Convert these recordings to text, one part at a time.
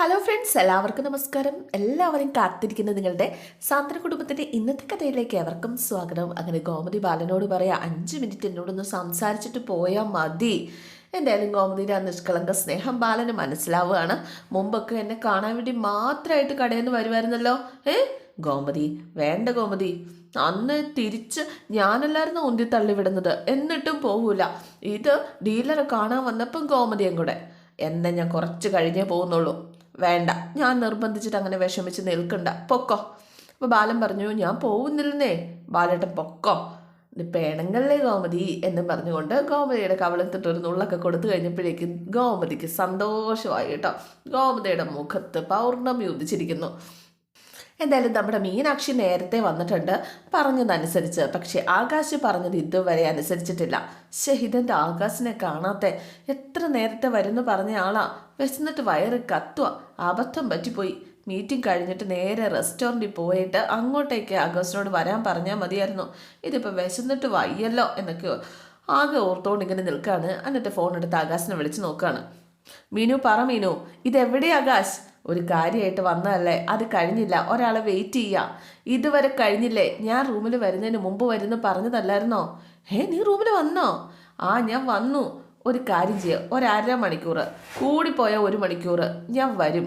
Hello friends എല്ലാവർക്കും നമസ്കാരം. എല്ലാവരും കാത്തിരിക്കുന്ന നിങ്ങളുടെ സാന്ദ്ര കുടുംബത്തിന്റെ ഇന്നത്തെ കഥയിലേക്ക് എവർക്കും സ്വാഗതം. അങ്ങനെ ഗോമതി ബാലനോട് പറയാ അഞ്ച് മിനിറ്റ് എന്നോടൊന്ന് സംസാരിച്ചിട്ട് പോയാൽ മതി. എന്തായാലും ഗോമതിയുടെ ആ നിഷ്കളങ്ക സ്നേഹം ബാലന് മനസ്സിലാവുകയാണ്. മുമ്പൊക്കെ എന്നെ കാണാൻ വേണ്ടി മാത്രമായിട്ട് കടയിൽ നിന്ന് വരുമായിരുന്നല്ലോ ഏ? ഗോമതി വേണ്ട ഗോമതി. അന്ന് തിരിച്ച് ഞാനല്ലായിരുന്നു ഉന്തി തള്ളിവിടുന്നത്. എന്നിട്ടും പോകൂല ഇത് ഡീലറെ കാണാൻ വന്നപ്പം ഗോമതിയും കൂടെ. എന്നെ ഞാൻ കുറച്ച് കഴിഞ്ഞേ പോകുന്നുള്ളൂ. വേണ്ട. ഞാൻ നിർബന്ധിച്ചിട്ട് അങ്ങനെ വിഷമിച്ച് നിൽക്കണ്ട. പൊക്കോ. അപ്പോൾ ബാലൻ പറഞ്ഞു ഞാൻ പോകുന്നില്ലെന്നേ. ബാലേട്ടൻ പൊക്കോ. ഇത് പേണങ്ങളെ ഗോമതി? എന്നും പറഞ്ഞുകൊണ്ട് ഗോമതിയുടെ കവളത്തിട്ട് ഒരു നുള്ളൊക്കെ കൊടുത്തു കഴിഞ്ഞപ്പോഴേക്ക് ഗോമതിക്ക് സന്തോഷമായി കേട്ടോ. ഗോമതിയുടെ മുഖത്ത് പൗർണമി ഉദിച്ചിരിക്കുന്നു എന്തായാലും നമ്മുടെ മീനാക്ഷി നേരത്തെ വന്നിട്ടുണ്ട്. പറഞ്ഞതനുസരിച്ച്. പക്ഷേ ആകാശ് പറഞ്ഞത് ഇതുവരെ അനുസരിച്ചിട്ടില്ല. ഷഹിദന്റെ ആകാശിനെ കാണാത്ത? എത്ര നേരത്തെ വരുന്നു പറഞ്ഞ ആളാ. വിശന്നിട്ട് വയറ് കത്തുക അബദ്ധം പറ്റിപ്പോയി. മീറ്റിംഗ് കഴിഞ്ഞിട്ട് നേരെ റെസ്റ്റോറന്റിൽ പോയിട്ട് അങ്ങോട്ടേക്ക് ആകാശിനോട് വരാൻ പറഞ്ഞാൽ മതിയായിരുന്നു. ഇതിപ്പോൾ വിശന്നിട്ട് വയ്യല്ലോ എന്നൊക്കെ ആകെ ഓർത്തോണ്ട് ഇങ്ങനെ നിൽക്കുകയാണ് എന്നിട്ട് ഫോൺ എടുത്ത് ആകാശിനെ വിളിച്ച് നോക്കുകയാണ് മീനു പറ മീനു ഇതെവിടെ ആകാശ്? ഒരു കാര്യമായിട്ട് വന്നതല്ലേ അത് കഴിഞ്ഞില്ല ഒരാളെ വെയിറ്റ് ചെയ്യുക ഇതുവരെ കഴിഞ്ഞില്ലേ ഞാൻ റൂമിൽ വരുന്നതിന് മുമ്പ് വരുന്നു പറഞ്ഞതല്ലായിരുന്നോ? ഏ നീ റൂമിൽ വന്നോ? ആ ഞാൻ വന്നു. ഒരു കാര്യം ചെയ്യുക ഒരര മണിക്കൂർ കൂടിപ്പോയ ഒരു മണിക്കൂർ ഞാൻ വരും.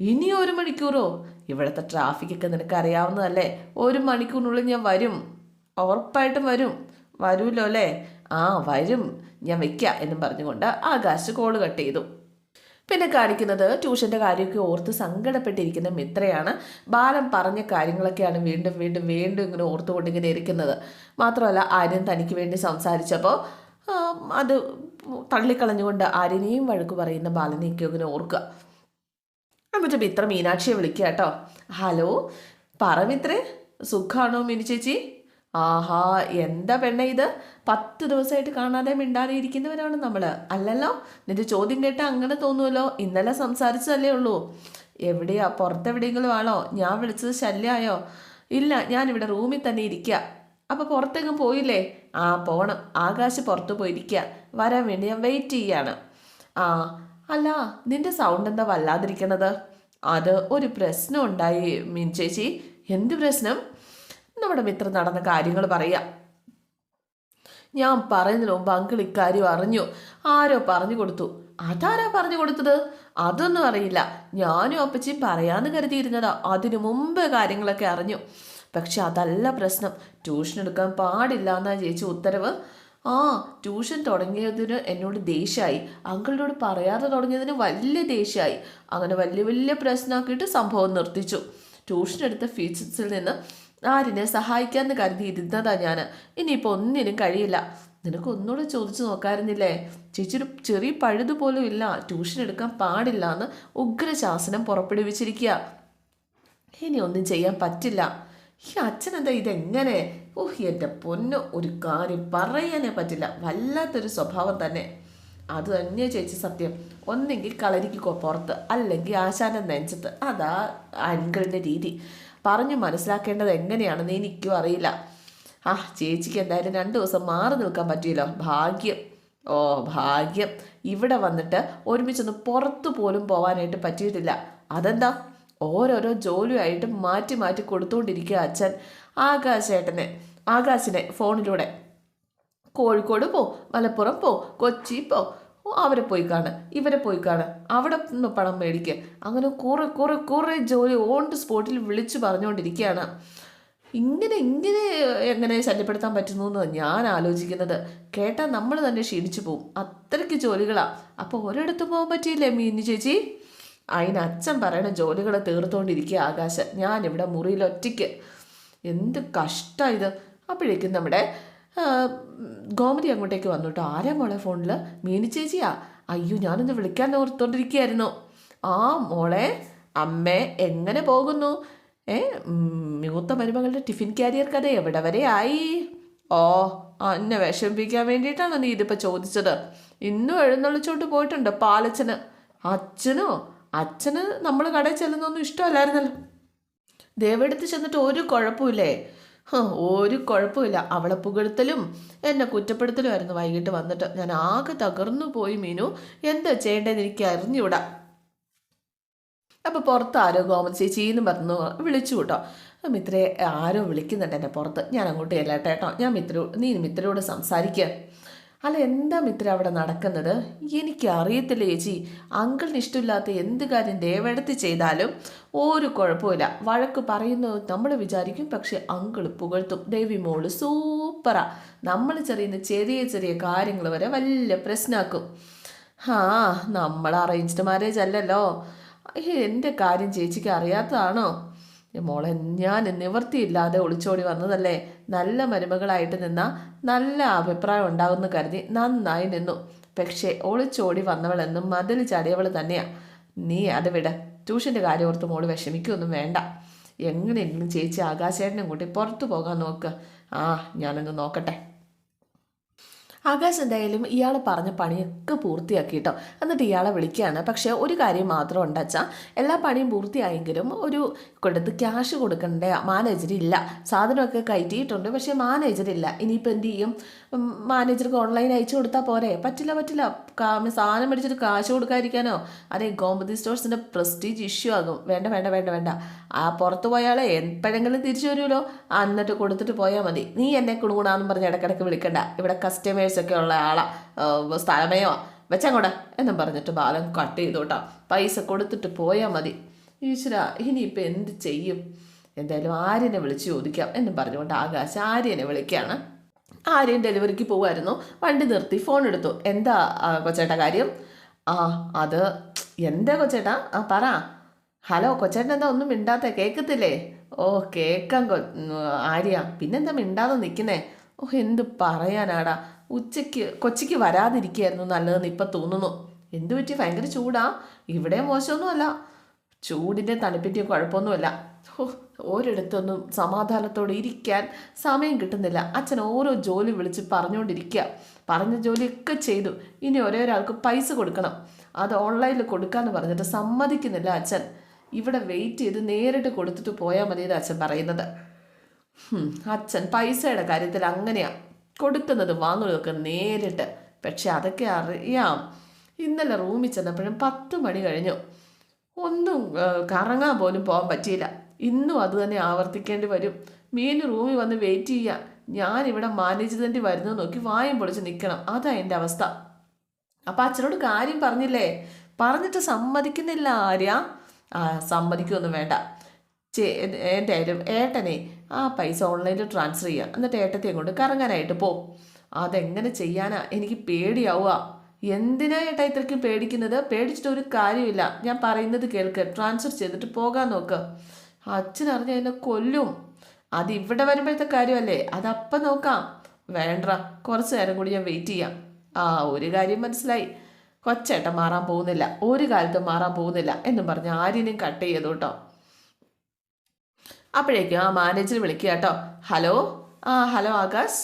ഇനി ഒരു മണിക്കൂറോ? ഇവിടുത്തെ ട്രാഫിക്കൊക്കെ നിനക്ക് അറിയാവുന്നതല്ലേ ഒരു മണിക്കൂറിനുള്ളിൽ ഞാൻ വരും. ഉറപ്പായിട്ടും വരും. വരുമല്ലോ അല്ലേ? ആ വരും. ഞാൻ വെക്കാം എന്നും പറഞ്ഞുകൊണ്ട് ആകാശ് കോൾ കട്ട് ചെയ്തു. പിന്നെ കാണിക്കുന്നത് ട്യൂഷന്റെ കാര്യമൊക്കെ ഓർത്ത് സങ്കടപ്പെട്ടിരിക്കുന്ന മിത്രയാണ്. ബാലൻ പറഞ്ഞ കാര്യങ്ങളൊക്കെയാണ് വീണ്ടും വീണ്ടും വീണ്ടും ഇങ്ങനെ ഓർത്തുകൊണ്ടിങ്ങനെ ഇരിക്കുന്നത്. മാത്രമല്ല ആര്യൻ തനിക്ക് വേണ്ടി സംസാരിച്ചപ്പോൾ അത് തള്ളിക്കളഞ്ഞുകൊണ്ട് ആര്യനെയും വഴക്ക് പറയുന്ന ബാലനെയൊക്കെ ഇങ്ങനെ ഓർക്കുക. എന്നിട്ട് മിത്ര മീനാക്ഷിയെ വിളിക്കുക കേട്ടോ. ഹലോ പറ മിത്രേ സുഖമാണോ മിനി ചേച്ചി? ആഹാ എന്താ പെണ്ണ ഇത്? പത്ത് ദിവസമായിട്ട് കാണാതെ മിണ്ടാതെ ഇരിക്കുന്നവരാണ് നമ്മൾ അല്ലല്ലോ? നിന്റെ ചോദ്യം കേട്ടാൽ അങ്ങനെ തോന്നുമല്ലോ ഇന്നലെ സംസാരിച്ചതല്ലേ ഉള്ളൂ. എവിടെയാ? പുറത്തെവിടെയെങ്കിലും ആണോ? ഞാൻ വിളിച്ചത് ശല്യമായോ ഇല്ല ഞാനിവിടെ റൂമിൽ തന്നെ ഇരിക്കുക അപ്പോൾ പുറത്തെങ്ങും പോയില്ലേ? ആ പോണം. ആകാശ് പുറത്ത് പോയിരിക്കുക വരാൻ വേണ്ടി ഞാൻ വെയിറ്റ് ചെയ്യാണ്. ആ അല്ല നിന്റെ സൗണ്ട് എന്താ വല്ലാതിരിക്കണത്? അത് ഒരു പ്രശ്നം ഉണ്ടായി മീൻ ചേച്ചി. എന്ത് പ്രശ്നം? നമ്മുടെ മിത്രം നടന്ന കാര്യങ്ങൾ പറയാം. ഞാൻ പറയുന്നതിന് മുമ്പ് അങ്കിൾ ഇക്കാര്യം അറിഞ്ഞു. ആരോ പറഞ്ഞു കൊടുത്തു. അതാരാ പറഞ്ഞു കൊടുത്തത്? അതൊന്നും അറിയില്ല. ഞാനും അപ്പച്ചിയും പറയാന്ന് കരുതിയിരുന്നതാ. അതിനു മുമ്പ് കാര്യങ്ങളൊക്കെ അറിഞ്ഞു. പക്ഷെ അതല്ല പ്രശ്നം. ട്യൂഷൻ എടുക്കാൻ പാടില്ല എന്നാ ചേച്ചി ഉത്തരവ്. ആ ട്യൂഷൻ തുടങ്ങിയതിന് എന്നോട് ദേഷ്യമായി. അങ്കിളിനോട് പറയാതെ തുടങ്ങിയതിന് വലിയ ദേഷ്യമായി. അങ്ങനെ വലിയ വലിയ പ്രശ്നമാക്കിയിട്ട് സംഭവം നിർത്തിച്ചു. ട്യൂഷൻ എടുത്ത ഫീസിൽ നിന്ന് ആരിനെ സഹായിക്കാമെന്ന് കരുതി ഇരുന്നതാ ഞാൻ ഇനിയിപ്പോൾ ഒന്നിനും കഴിയില്ല. നിനക്ക് ഒന്നുകൂടെ ചോദിച്ചു നോക്കാറുന്നില്ലേ ചേച്ചി ഒരു ചെറിയ പഴുതുപോലും ഇല്ല. ട്യൂഷൻ എടുക്കാൻ പാടില്ല എന്ന് ഉഗ്രശാസനം പുറപ്പെടുവിച്ചിരിക്കുക. ഇനി ഒന്നും ചെയ്യാൻ പറ്റില്ല. ഈ അച്ഛൻ എന്താ ഇതെങ്ങനെ? ഓഹ് എന്റെ പൊന്ന് ഒരു കാര്യം പറയാനേ പറ്റില്ല. വല്ലാത്തൊരു സ്വഭാവം തന്നെ. അത് തന്നെ ചേച്ചി സത്യം. ഒന്നെങ്കിൽ കളരിക്ക് പുറത്ത് അല്ലെങ്കിൽ ആശാനം നെഞ്ചത്ത്. അതാ അങ്കിളിന്റെ രീതി. പറഞ്ഞു മനസ്സിലാക്കേണ്ടത് എങ്ങനെയാണെന്ന് എനിക്കും അറിയില്ല. ആ ചേച്ചിക്ക് എന്തായാലും രണ്ട് ദിവസം മാറി നിൽക്കാൻ പറ്റിയല്ലോ. ഭാഗ്യം. ഓ ഭാഗ്യം. ഇവിടെ വന്നിട്ട് ഒരുമിച്ചൊന്ന് പുറത്തു പോലും പോകാനായിട്ട് പറ്റിയിട്ടില്ല. അതെന്താ? ഓരോരോ ജോലിയായിട്ട് മാറ്റി മാറ്റി കൊടുത്തുകൊണ്ടിരിക്കുക അച്ഛൻ. ആകാശേട്ടനെ ആകാശിനെ ഫോണിലൂടെ. കോഴിക്കോട് പോ മലപ്പുറം പോ കൊച്ചി പോ അവരെ പോയി കാണ് ഇവരെ പോയി കാണ് അവിടെ നിന്ന് പണം മേടിക്കുക അങ്ങനെ കുറെ കുറെ കുറെ ജോലി ഓൺ ദി സ്പോട്ടിൽ വിളിച്ചു പറഞ്ഞുകൊണ്ടിരിക്കുകയാണ് ഇങ്ങനെ ഇങ്ങനെ എങ്ങനെ ശല്യപ്പെടുത്താൻ പറ്റുന്നു എന്ന് ഞാൻ ആലോചിക്കുന്നത്. കേട്ടാൽ നമ്മൾ തന്നെ ക്ഷീണിച്ചു പോകും അത്രയ്ക്ക് ജോലികളാണ് അപ്പോൾ ഒരിടത്ത് പോകാൻ പറ്റിയില്ലേ മീനി ചേച്ചി? അതിന് അച്ഛൻ പറയണ ജോലികൾ തീർത്തുകൊണ്ടിരിക്കുക ഞാൻ ഞാനിവിടെ മുറിയിൽ ഒറ്റയ്ക്ക്. എന്ത് കഷ്ടമാണ് ഇത്. അപ്പോഴേക്കും നമ്മുടെ ഗോമതി അങ്ങോട്ടേക്ക് വന്നു കേട്ടോ. ആരാ മോളെ ഫോണിൽ മീനു ചേച്ചിയാ. അയ്യോ ഞാനൊന്ന് വിളിക്കാൻ ഓർത്തോണ്ടിരിക്കുകയായിരുന്നു. ആ മോളെ അമ്മേ എങ്ങനെ പോകുന്നു? ഏ മൂത്ത മരുമകളുടെ ടിഫിൻ കാരിയർ കഥ എവിടെ വരെ ആയി? ഓ എന്നെ വിഷമിപ്പിക്കാൻ വേണ്ടിയിട്ടാണ് നീ ഇതിപ്പോൾ ചോദിച്ചത്. ഇന്നും എഴുന്നള്ളിച്ചോണ്ട് പോയിട്ടുണ്ട് പാലച്ചന്. അച്ഛനോ? അച്ഛന് നമ്മൾ കടയിൽ ചെല്ലുന്നൊന്നും ഇഷ്ടമല്ലായിരുന്നല്ലോ. ദേവെടുത്ത് ചെന്നിട്ട് ഒരു കുഴപ്പമില്ലേ? ഒരു കുഴപ്പമില്ല. അവളെ പുകഴ്ത്തലും എന്നെ കുറ്റപ്പെടുത്തലുമായിരുന്നു വൈകിട്ട് വന്നിട്ട്. ഞാൻ ആകെ തകർന്നു പോയി മീനു. എന്താ ചെയ്യേണ്ടതെന്ന് എനിക്ക് അറിഞ്ഞൂടാ അപ്പോൾ പുറത്ത് ആരോ ഗോമതി ചേച്ചി എന്ന് പറഞ്ഞു വിളിച്ചു കേട്ടോ. മിത്രയെ ആരോ വിളിക്കുന്നുണ്ട് എന്റെ പുറത്ത്. ഞാൻ അങ്ങോട്ട് ചെല്ലട്ടെ കേട്ടോ. ഞാൻ മിത്രോ നീ മിത്രയോട് സംസാരിക്കുക അല്ല എന്താ മിത്ര അവിടെ നടക്കുന്നത്? എനിക്ക് അറിയത്തില്ല ചേച്ചി. അങ്കിളിന് ഇഷ്ടമില്ലാത്ത എന്ത് കാര്യം ദേവെടുത്ത് ചെയ്താലും ഒരു കുഴപ്പമില്ല. വഴക്ക് പറയുന്നു നമ്മൾ വിചാരിക്കും പക്ഷെ അങ്കിൾ പുകഴ്ത്തും. ദേവി മോൾ സൂപ്പറാ. നമ്മൾ ചെറിയുന്ന ചെറിയ ചെറിയ കാര്യങ്ങൾ വരെ വലിയ പ്രശ്നമാക്കും ആ നമ്മൾ അറേഞ്ച്ഡ് മാരേജ് അല്ലല്ലോ. എന്റെ കാര്യം ചേച്ചിക്ക് അറിയാത്തതാണോ? മോളെ ഞാൻ നിവൃത്തിയില്ലാതെ ഒളിച്ചോടി വന്നതല്ലേ? നല്ല മരുമകളായിട്ട് നിന്ന നല്ല അഭിപ്രായം ഉണ്ടാകുമെന്ന് കരുതി നന്നായി നിന്നു. പക്ഷേ ഒളിച്ചോടി വന്നവളെന്നും മതിൽ ചാടിയവൾ തന്നെയാ. നീ അത് വിട. ട്യൂഷന്റെ കാര്യം ഓർത്ത് മോൾ വിഷമിക്കൊന്നും വേണ്ട. എങ്ങനെയെങ്കിലും ചേച്ചി ആകാശേട്ടനും കൂട്ടി പുറത്തു പോകാൻ നോക്ക്. ആ ഞാനൊന്ന് നോക്കട്ടെ. ആകാശ് എന്തായാലും ഇയാൾ പറഞ്ഞ പണിയൊക്കെ പൂർത്തിയാക്കി കേട്ടോ എന്നിട്ട് ഇയാളെ വിളിക്കുകയാണ് പക്ഷേ ഒരു കാര്യം മാത്രം ഉണ്ടച്ചാൽ എല്ലാ പണിയും പൂർത്തിയായെങ്കിലും ഒരു കൊടുത്ത് ക്യാഷ് കൊടുക്കേണ്ട മാനേജർ ഇല്ല. സാധനമൊക്കെ കയറ്റിയിട്ടുണ്ട്. പക്ഷേ മാനേജർ ഇല്ല. ഇനിയിപ്പോൾ എന്ത് ചെയ്യും? മാനേജർക്ക് ഓൺലൈൻ അയച്ചു കൊടുത്താൽ പോരെ? പറ്റില്ല പറ്റില്ല. സാധനം മേടിച്ചിട്ട് കാശ് കൊടുക്കാതിരിക്കാനോ? അതെ ഗോമതി സ്റ്റോഴ്സിന്റെ പ്രസ്റ്റീജ് ഇഷ്യൂ ആകും. വേണ്ട വേണ്ട വേണ്ട വേണ്ട. ആ പുറത്ത് പോയാളെ എപ്പോഴെങ്കിലും തിരിച്ചു വരുമല്ലോ. എന്നിട്ട് കൊടുത്തിട്ട് പോയാൽ മതി. നീ എന്നെ കുണുകുണാന്നും പറഞ്ഞ് ഇടക്കിടക്ക് വിളിക്കണ്ട. ഇവിടെ കസ്റ്റമേഴ്സൊക്കെ ഉള്ള ആളാ. സ്ഥലമയോ? വെച്ചങ്ങോട്ട് എന്നും പറഞ്ഞിട്ട് ബാലൻ കട്ട് ചെയ്തോട്ടാ. പൈസ കൊടുത്തിട്ട് പോയാൽ മതി. ഈശ്വര ഇനിയിപ്പോൾ എന്ത് ചെയ്യും? എന്തായാലും ആര്യനെ വിളിച്ച് ചോദിക്കാം എന്നും പറഞ്ഞുകൊണ്ട് ആകാശ് ആര്യനെ വിളിക്കുകയാണ് ആര്യൻ ഡെലിവറിക്ക് പോകുമായിരുന്നു വണ്ടി നിർത്തി ഫോൺ എടുത്തു. എന്താ കൊച്ചേട്ട കാര്യം? ആ അത് എന്താ കൊച്ചേട്ടാ? ആ പറ. ഹലോ കൊച്ചേട്ടൻ എന്താ ഒന്നും മിണ്ടാത്ത കേൾക്കത്തില്ലേ ഓ കേൾക്കാം കൊ ആര്യ പിന്നെന്താ മിണ്ടാതെ നിൽക്കുന്നേ ഓ എന്ത് പറയാനാടാ? ഉച്ചയ്ക്ക് കൊച്ചിക്ക് വരാതിരിക്കുകയായിരുന്നു നല്ലതെന്ന് ഇപ്പം തോന്നുന്നു. എന്തു പറ്റി? ഭയങ്കര ചൂടാ. ഇവിടെ മോശമൊന്നുമല്ല. ചൂടിന്റെ തണുപ്പിന്റെ കുഴപ്പമൊന്നുമല്ല. ഒരിടത്തൊന്നും സമാധാനത്തോടെ ഇരിക്കാൻ സമയം കിട്ടുന്നില്ല. അച്ഛൻ ഓരോ ജോലി വിളിച്ച് പറഞ്ഞുകൊണ്ടിരിക്കുക. പറഞ്ഞ ജോലിയൊക്കെ ചെയ്തു. ഇനി ഒരേ ഒരാൾക്ക് പൈസ കൊടുക്കണം. അത് ഓൺലൈനിൽ കൊടുക്കാമെന്ന് പറഞ്ഞിട്ട് സമ്മതിക്കുന്നില്ല അച്ഛൻ. ഇവിടെ വെയിറ്റ് ചെയ്ത് നേരിട്ട് കൊടുത്തിട്ട് പോയാൽ മതിയെന്ന് അച്ഛൻ പറയുന്നത്. അച്ഛൻ പൈസയുടെ കാര്യത്തിൽ അങ്ങനെയാ. കൊടുക്കുന്നത് വാങ്ങുന്നതൊക്കെ നേരിട്ട്. പക്ഷെ അതൊക്കെ അറിയാം. ഇന്നലെ റൂമിൽ ചെന്നപ്പോഴും പത്ത് മണി കഴിഞ്ഞു. ഒന്നും കറങ്ങാൻ പോലും പോകാൻ പറ്റിയില്ല. ഇന്നും അത് തന്നെ ആവർത്തിക്കേണ്ടി വരും. മീൻ റൂമിൽ വന്ന് വെയിറ്റ് ചെയ്യുക ഞാനിവിടെ മാനേജ്മെന്റ് വരുന്നത് നോക്കി വായും പൊളിച്ച് നിൽക്കണം. അതാ എന്റെ അവസ്ഥ. അപ്പം അച്ഛനോട് കാര്യം പറഞ്ഞില്ലേ? പറഞ്ഞിട്ട് സമ്മതിക്കുന്നില്ല ആര്യ. ആ സമ്മതിക്കൊന്നും വേണ്ട. ചേ എന്തായാലും ഏട്ടനെ ആ പൈസ ഓൺലൈനിൽ ട്രാൻസ്ഫർ ചെയ്യുക. എന്നിട്ട് ഏട്ടത്തെ കൊണ്ട് കറങ്ങാനായിട്ട് പോ. അതെങ്ങനെ ചെയ്യാനാ? എനിക്ക് പേടിയാവുക. എന്തിനാ ഏട്ടാ ഇത്രയ്ക്കും പേടിക്കുന്നത്? പേടിച്ചിട്ട് ഒരു കാര്യമില്ല ഞാൻ പറയുന്നത് കേൾക്ക്. ട്രാൻസ്ഫർ ചെയ്തിട്ട് പോകാൻ നോക്ക്. അച്ഛൻ അറിഞ്ഞ എന്നെ കൊല്ലും. അത് വരുമ്പോഴത്തെ കാര്യമല്ലേ? അതപ്പം നോക്കാം. വേണ്ട. കുറച്ച് നേരം കൂടി ഞാൻ വെയിറ്റ് ചെയ്യാം. ആ ഒരു കാര്യം മനസ്സിലായി. കൊച്ചേട്ടൻ മാറാൻ പോകുന്നില്ല. ഒരു കാലത്തും മാറാൻ പോകുന്നില്ല. എന്നും പറഞ്ഞ് ആര്യനും കട്ട് ചെയ്തു കേട്ടോ. അപ്പോഴേക്കും ആ മാനേജർ വിളിക്കുക കേട്ടോ. ഹലോ ആ ഹലോ ആകാശ്.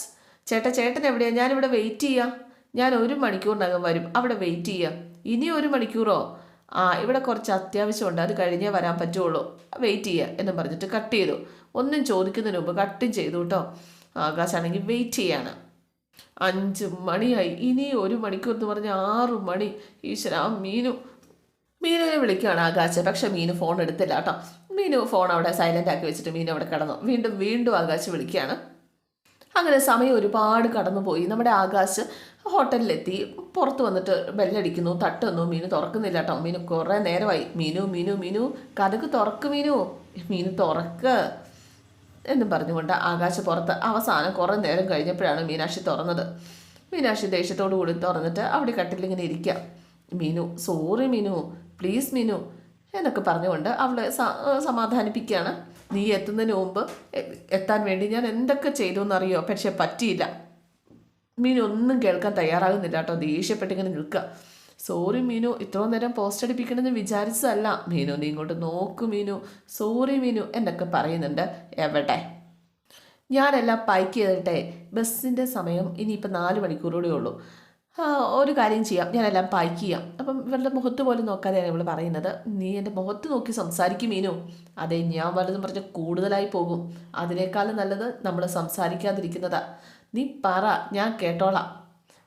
ചേട്ടാ ചേട്ടൻ എവിടെയാണ് ഞാനിവിടെ വെയിറ്റ് ചെയ്യാം. ഞാൻ ഒരു മണിക്കൂറിനകം വരും. അവിടെ വെയിറ്റ് ചെയ്യാം. ഇനി ഒരു മണിക്കൂറോ? ആ ഇവിടെ കുറച്ച് അത്യാവശ്യമുണ്ട്. അത് കഴിഞ്ഞേ വരാൻ പറ്റുള്ളൂ. വെയിറ്റ് ചെയ്യുക എന്ന് പറഞ്ഞിട്ട് കട്ട് ചെയ്തു. ഒന്നും ചോദിക്കുന്നതിന് മുമ്പ് കട്ടും ചെയ്തു കേട്ടോ. ആകാശാണെങ്കിൽ വെയിറ്റ് ചെയ്യാണ്. അഞ്ച് മണിയായി. ഇനി ഒരു മണിക്കൂർ എന്ന് പറഞ്ഞ ആറ് മണി. ഈശ്വര മീനു. മീനുവിനെ വിളിക്കുകയാണ് ആകാശ്. പക്ഷെ മീനു ഫോൺ എടുത്തില്ല കേട്ടോ. മീനു ഫോൺ അവിടെ സൈലന്റ് ആക്കി വെച്ചിട്ട് മീനു അവിടെ കിടന്നു. വീണ്ടും വീണ്ടും ആകാശ് വിളിക്കുകയാണ്. അങ്ങനെ സമയം ഒരുപാട് കടന്നു പോയി നമ്മുടെ ആകാശ് ഹോട്ടലിലെത്തി. പുറത്ത് വന്നിട്ട് ബെല്ലടിക്കുന്നു തട്ടുന്നു. മീനു തുറക്കുന്നില്ല കേട്ടോ. മീനു കുറേ നേരമായി. മീനു മീനു മീനു. കഥക്ക് തുറക്ക് മീനു. മീനു തുറക്ക് എന്നും പറഞ്ഞുകൊണ്ട് ആകാശ പുറത്ത്. അവസാനം കുറേ നേരം കഴിഞ്ഞപ്പോഴാണ് മീനാക്ഷി തുറന്നത്. മീനാക്ഷി ദേഷ്യത്തോടു കൂടി തുറന്നിട്ട് അവിടെ കട്ടിലിങ്ങനെ ഇരിക്കുക. മീനു സോറി മീനു. പ്ലീസ് മീനു. എന്നൊക്കെ പറഞ്ഞുകൊണ്ട് അവളെ സമാധാനിപ്പിക്കുകയാണ്. നീ എത്തുന്നതിന് മുമ്പ് എത്താൻ വേണ്ടി ഞാൻ എന്തൊക്കെ ചെയ്തു എന്നറിയോ പക്ഷെ പറ്റിയില്ല. മീനു ഒന്നും കേൾക്കാൻ തയ്യാറാകുന്നില്ല കേട്ടോ. ദേഷ്യപ്പെട്ടിങ്ങനെ നിൽക്കുക. സോറി മീനു ഇത്രയും നേരം പോസ്റ്റ് അടിപ്പിക്കണമെന്ന് വിചാരിച്ചതല്ല. മീനു നീ ഇങ്ങോട്ട് നോക്കു മീനു. സോറി മീനു എന്നൊക്കെ പറയുന്നുണ്ട് എവിടെ. ഞാനെല്ലാം പൈക്ക് ചെയ്തിട്ടെ. ബസ്സിന്റെ സമയം ഇനിയിപ്പോൾ നാല് മണിക്കൂറൂടെ ഉള്ളൂ. ഒരു കാര്യം ചെയ്യാം. ഞാനെല്ലാം പാക്ക് ചെയ്യാം അപ്പം ഇവരുടെ മുഖത്ത് പോലും നോക്കാതെയാണ് ഇവൾ പറയുന്നത്. നീ എന്റെ മുഖത്ത് നോക്കി സംസാരിക്കും മീനു. അതെ ഞാൻ വലുതും പറഞ്ഞ് കൂടുതലായി പോകും. അതിനേക്കാളും നല്ലത് നമ്മൾ സംസാരിക്കാതിരിക്കുന്നതാ. നീ പറ ഞാൻ കേട്ടോളാം.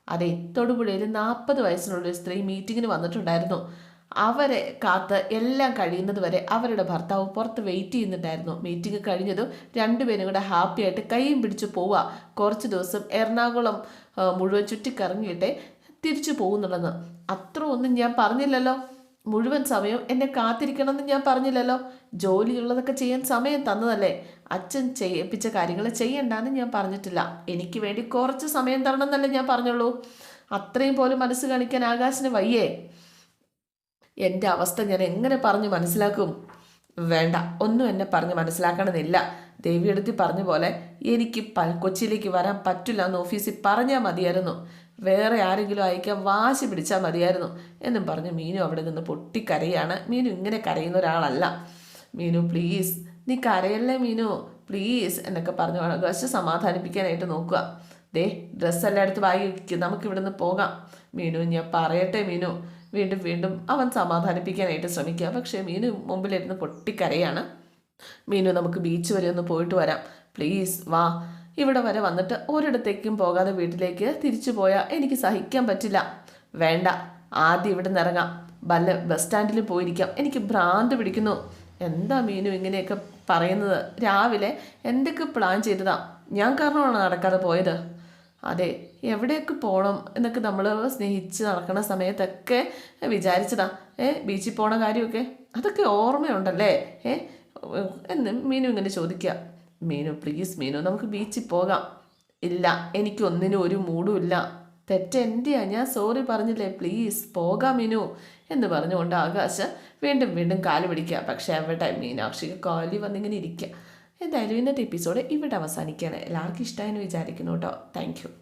അതെ തൊടുപുഴയിൽ നാൽപ്പത് വയസ്സിനുള്ള സ്ത്രീ മീറ്റിങ്ങിന് വന്നിട്ടുണ്ടായിരുന്നു. അവരെ കാത്ത് എല്ലാം കഴിയുന്നത് വരെ അവരുടെ ഭർത്താവ് പുറത്ത് വെയിറ്റ് ചെയ്യുന്നുണ്ടായിരുന്നു. മീറ്റിംഗ് കഴിഞ്ഞതും രണ്ടുപേരും കൂടെ ഹാപ്പി ആയിട്ട് കൈയും പിടിച്ച് പോവുക. കുറച്ച് ദിവസം എറണാകുളം മുഴുവൻ ചുറ്റിക്കറങ്ങിയിട്ട് തിരിച്ചു പോകുന്നുണ്ടെന്ന് അത്ര ഒന്നും ഞാൻ പറഞ്ഞില്ലല്ലോ. മുഴുവൻ സമയം എന്നെ കാത്തിരിക്കണം എന്ന് ഞാൻ പറഞ്ഞില്ലല്ലോ. ജോലിയുള്ളതൊക്കെ ചെയ്യാൻ സമയം തന്നതല്ലേ. അച്ഛൻ ചെയ്യിപ്പിച്ച കാര്യങ്ങൾ ചെയ്യണ്ടെന്ന് ഞാൻ പറഞ്ഞിട്ടില്ല. എനിക്ക് വേണ്ടി കുറച്ച് സമയം തരണം എന്നല്ലേ ഞാൻ പറഞ്ഞുള്ളൂ. അത്രയും പോലും മനസ്സ് കാണിക്കാൻ ആകാശിന് വയ്യേ. എന്റെ അവസ്ഥ ഞാൻ എങ്ങനെ പറഞ്ഞ് മനസ്സിലാക്കും? വേണ്ട ഒന്നും എന്നെ പറഞ്ഞ് മനസ്സിലാക്കണമെന്നില്ല. ദേവിയെടുത്തി പറഞ്ഞ പോലെ എനിക്ക് കൊച്ചിയിലേക്ക് വരാൻ പറ്റില്ല എന്ന് ഓഫീസിൽ പറഞ്ഞാൽ മതിയായിരുന്നു. വേറെ ആരെങ്കിലും അയക്കാൻ വാശി പിടിച്ചാൽ മതിയായിരുന്നു എന്നും പറഞ്ഞ് മീനു അവിടെ നിന്ന് പൊട്ടിക്കരയാണ്. മീനു ഇങ്ങനെ കരയുന്ന ഒരാളല്ല. മീനു പ്ലീസ് നീ കരയല്ലേ മീനു? പ്ലീസ് എന്നൊക്കെ പറഞ്ഞു കുറച്ച് സമാധാനിപ്പിക്കാനായിട്ട് നോക്കുക. ദേ ഡ്രസ്സെല്ലാം എടുത്ത് വാങ്ങി വയ്ക്കും നമുക്ക് ഇവിടുന്ന് പോകാം. മീനു ഞാൻ പറയട്ടെ മീനു. വീണ്ടും വീണ്ടും അവൻ സമാധാനിപ്പിക്കാനായിട്ട് ശ്രമിക്കുക. പക്ഷേ മീനു മുമ്പിലിരുന്ന് പൊട്ടിക്കരയാണ്. മീനു നമുക്ക് ബീച്ച് വരെ ഒന്ന് പോയിട്ട് വരാം. പ്ലീസ് വാ. ഇവിടെ വരെ വന്നിട്ട് ഒരിടത്തേക്കും പോകാതെ വീട്ടിലേക്ക് തിരിച്ചു പോയാൽ എനിക്ക് സഹിക്കാൻ പറ്റില്ല. വേണ്ട. ആദ്യം ഇവിടെ നിന്ന് ഇറങ്ങാം. വല്ല ബസ് സ്റ്റാൻഡിൽ പോയിരിക്കാം. എനിക്ക് ഭ്രാന്ത് പിടിക്കുന്നു. എന്താ മീനു ഇങ്ങനെയൊക്കെ പറയുന്നത്? രാവിലെ എന്തൊക്കെ പ്ലാൻ ചെയ്തതാ? ഞാൻ കാരണമാണ് നടക്കാതെ പോയത്? അതെ എവിടെയൊക്കെ പോകണം എന്നൊക്കെ നമ്മൾ സ്നേഹിച്ച് നടക്കുന്ന സമയത്തൊക്കെ വിചാരിച്ചതാ. ഏ ബീച്ചിൽ പോണ കാര്യമൊക്കെ. അതൊക്കെ ഓർമ്മയുണ്ടല്ലേ? ഏ എന്ന് മീനു ഇങ്ങനെ ചോദിക്കുക മീനു പ്ലീസ് മീനു നമുക്ക് ബീച്ചിൽ പോകാം. ഇല്ല എനിക്കൊന്നിനും ഒരു മൂടും ഇല്ല. തെറ്റെന്റെയാ ഞാൻ സോറി പറഞ്ഞില്ലേ? പ്ലീസ് പോകാം മീനു. എന്ന് പറഞ്ഞുകൊണ്ട് ആകാശ് വീണ്ടും വീണ്ടും കാൽ പിടിക്കുക പക്ഷേ അവിടെ മീനാക്ഷിക്ക് കാലി വന്നിങ്ങനെ ഇരിക്കുക എന്തായാലും ഇന്നത്തെ എപ്പിസോഡ് ഇവിടെ അവസാനിക്കുകയാണ്. എല്ലാവർക്കും ഇഷ്ടമായെന്ന് വിചാരിക്കുന്നു കേട്ടോ. താങ്ക്